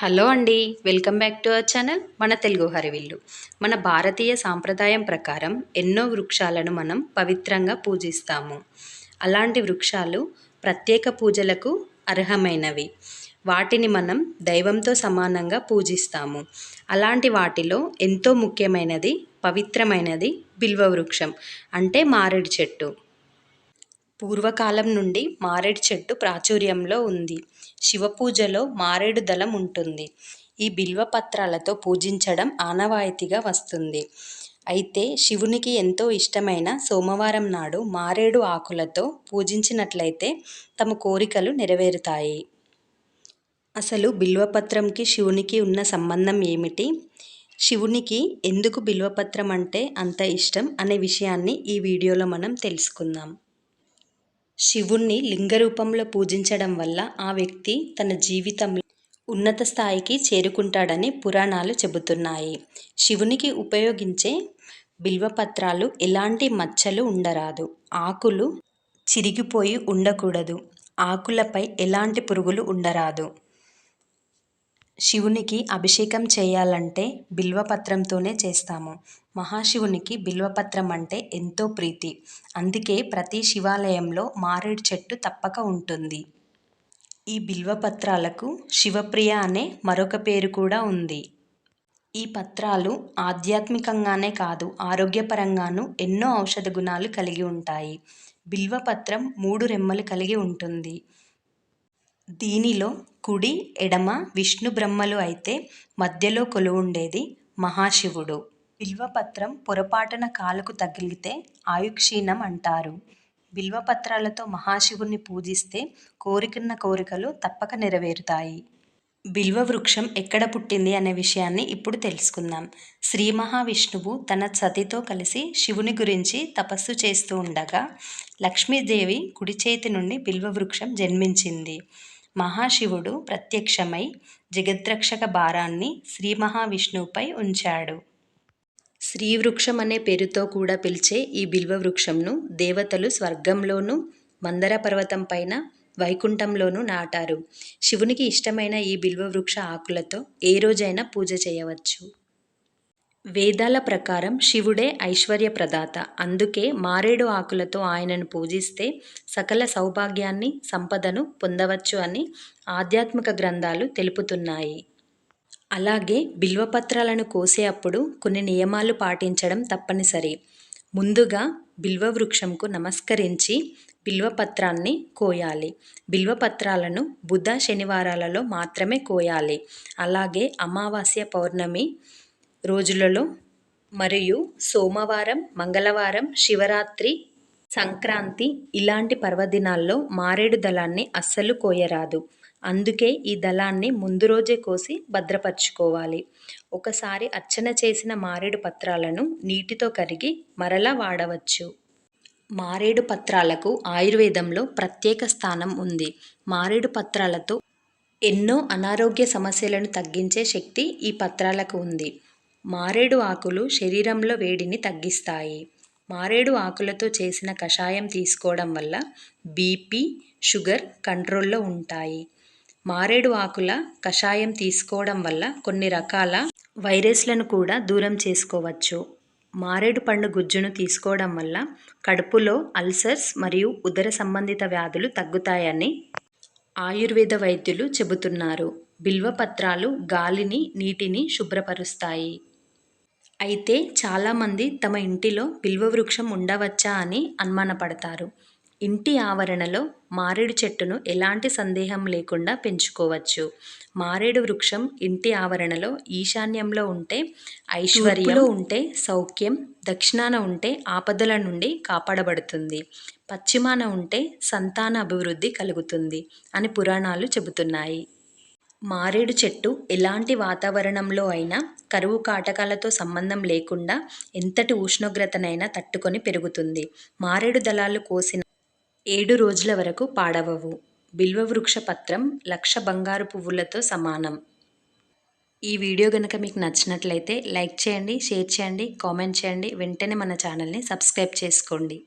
Hello అండి. Welcome back to our channel మన తెలుగు హరివిల్లు. మన భారతీయ సాంప్రదాయం ప్రకారం ఎన్నో వృక్షాలను మనం పవిత్రంగా పూజిస్తాము. అలాంటి వృక్షాలు ప్రత్యేక పూజలకు అర్హమైనవి. వాటిని మనం దైవంతో సమానంగా పూజిస్తాము. అలాంటి వాటిలో ఎంతో ముఖ్యమైనది పవిత్రమైనది బిల్వ వృక్షం అంటే మారేడు చెట్టు. పూర్వకాలం నుండి మారేడు చెట్టు ప్రాచుర్యంలో ఉంది. శివ పూజలో మారేడు దళం ఉంటుంది. ఈ బిల్వ పత్రాలతో పూజించడం ఆనవాయితీగా వస్తుంది. అయితే శివునికి ఎంతో ఇష్టమైన సోమవారం నాడు మారేడు ఆకులతో పూజించినట్లయితే తమ కోరికలు నెరవేరుతాయి. అసలు బిల్వపత్రంకి శివునికి ఉన్న సంబంధం ఏమిటి? శివునికి ఎందుకు బిల్వపత్రం అంటే అంత ఇష్టం అనే విషయాన్ని ఈ వీడియోలో మనం తెలుసుకుందాం. శివుణ్ణి లింగ రూపంలో పూజించడం వల్ల ఆ వ్యక్తి తన జీవితంలో ఉన్నత స్థాయికి చేరుకుంటాడని పురాణాలు చెబుతున్నాయి. శివునికి ఉపయోగించే బిల్వపత్రాలు ఎలాంటి మచ్చలు ఉండరాదు. ఆకులు చిరిగిపోయి ఉండకూడదు. ఆకులపై ఎలాంటి పురుగులు ఉండరాదు. శివునికి అభిషేకం చేయాలంటే బిల్వపత్రంతోనే చేస్తాము. మహాశివునికి బిల్వపత్రం అంటే ఎంతో ప్రీతి. అందుకే ప్రతి శివాలయంలో మారేడు చెట్టు తప్పక ఉంటుంది. ఈ బిల్వపత్రాలకు శివప్రియ అనే మరొక పేరు కూడా ఉంది. ఈ పత్రాలు ఆధ్యాత్మికంగానే కాదు ఆరోగ్యపరంగానూ ఎన్నో ఔషధ గుణాలు కలిగి ఉంటాయి. బిల్వపత్రం మూడు రెమ్మలు కలిగి ఉంటుంది. దీనిలో కుడి ఎడమ విష్ణు బ్రహ్మలు అయితే మధ్యలో కొలువుండేది మహాశివుడు. బిల్వపత్రం పొరపాటున కాలుకు తగిలితే ఆయుక్షీణం అంటారు. బిల్వపత్రాలతో మహాశివుణ్ణి పూజిస్తే కోరికన్న కోరికలు తప్పక నెరవేరుతాయి. బిల్వ వృక్షం ఎక్కడ పుట్టింది అనే విషయాన్ని ఇప్పుడు తెలుసుకుందాం. శ్రీ మహావిష్ణువు తన సతితో కలిసి శివుని గురించి తపస్సు చేస్తూ ఉండగా లక్ష్మీదేవి కుడి చేతి నుండి బిల్వ వృక్షం జన్మించింది. మహాశివుడు ప్రత్యక్షమై జగద్రక్షక భారాన్ని శ్రీ మహావిష్ణువుపై ఉంచాడు. శ్రీవృక్షం అనే పేరుతో కూడా పిలిచే ఈ బిల్వ వృక్షంను దేవతలు స్వర్గంలోనూ మందర పర్వతం పైన వైకుంఠంలోనూ నాటారు. శివునికి ఇష్టమైన ఈ బిల్వ వృక్ష ఆకులతో ఏ రోజైనా పూజ చేయవచ్చు. వేదాల ప్రకారం శివుడే ఐశ్వర్య ప్రదాత అందుకే మారేడు ఆకులతో ఆయనను పూజిస్తే సకల సౌభాగ్యాన్ని సంపదను పొందవచ్చు అని ఆధ్యాత్మిక గ్రంథాలు తెలుపుతున్నాయి. అలాగే బిల్వపత్రాలను కోసే అప్పుడు కొన్ని నియమాలు పాటించడం తప్పనిసరి. ముందుగా బిల్వ వృక్షంకు నమస్కరించి బిల్వపత్రాన్ని కోయాలి. బిల్వపత్రాలను బుధ శనివారాలలో మాత్రమే కోయాలి. అలాగే అమావాస్య పౌర్ణమి రోజులలో మరియు సోమవారం మంగళవారం శివరాత్రి సంక్రాంతి ఇలాంటి పర్వదినాల్లో మారేడు దళాన్ని అస్సలు కోయరాదు. అందుకే ఈ దళాన్ని ముందు రోజే కోసి భద్రపరచుకోవాలి. ఒకసారి అర్చన చేసిన మారేడు పత్రాలను నీటితో కరిగి మరలా వాడవచ్చు. మారేడు పత్రాలకు ఆయుర్వేదంలో ప్రత్యేక స్థానం ఉంది. మారేడు పత్రాలతో ఎన్నో అనారోగ్య సమస్యలను తగ్గించే శక్తి ఈ పత్రాలకు ఉంది. మారేడు ఆకులు శరీరంలో వేడిని తగ్గిస్తాయి. మారేడు ఆకులతో చేసిన కషాయం తీసుకోవడం వల్ల బీపీ షుగర్ కంట్రోల్లో ఉంటాయి. మారేడు ఆకుల కషాయం తీసుకోవడం వల్ల కొన్ని రకాల వైరస్లను కూడా దూరం చేసుకోవచ్చు. మారేడు పండు గుజ్జును తీసుకోవడం వల్ల కడుపులో అల్సర్స్ మరియు ఉదర సంబంధిత వ్యాధులు తగ్గుతాయని ఆయుర్వేద వైద్యులు చెబుతున్నారు. బిల్వపత్రాలు గాలిని నీటిని శుభ్రపరుస్తాయి. అయితే చాలామంది తమ ఇంటిలో బిల్వ వృక్షం ఉండవచ్చా అని అనుమానపడతారు. ఇంటి ఆవరణలో మారేడు చెట్టును ఎలాంటి సందేహం లేకుండా పెంచుకోవచ్చు. మారేడు వృక్షం ఇంటి ఆవరణలో ఈశాన్యంలో ఉంటే ఐశ్వర్యంలో ఉంటే సౌఖ్యం దక్షిణాన ఉంటే ఆపదల నుండి కాపాడబడుతుంది. పశ్చిమాన ఉంటే సంతాన అభివృద్ధి కలుగుతుంది అని పురాణాలు చెబుతున్నాయి. మారేడు చెట్టు ఎలాంటి వాతావరణంలో అయినా కరువు కాటకాలతో సంబంధం లేకుండా ఎంతటి ఉష్ణోగ్రతనైనా తట్టుకొని పెరుగుతుంది. మారేడు దళాలు కోసిన ఏడు రోజుల వరకు పాడవవు. బిల్వవృక్ష పత్రం లక్ష బంగారు పువ్వులతో సమానం. ఈ వీడియో కనుక మీకు నచ్చినట్లయితే లైక్ చేయండి షేర్ చేయండి కామెంట్ చేయండి. వెంటనే మన ఛానల్ని సబ్స్క్రైబ్ చేసుకోండి.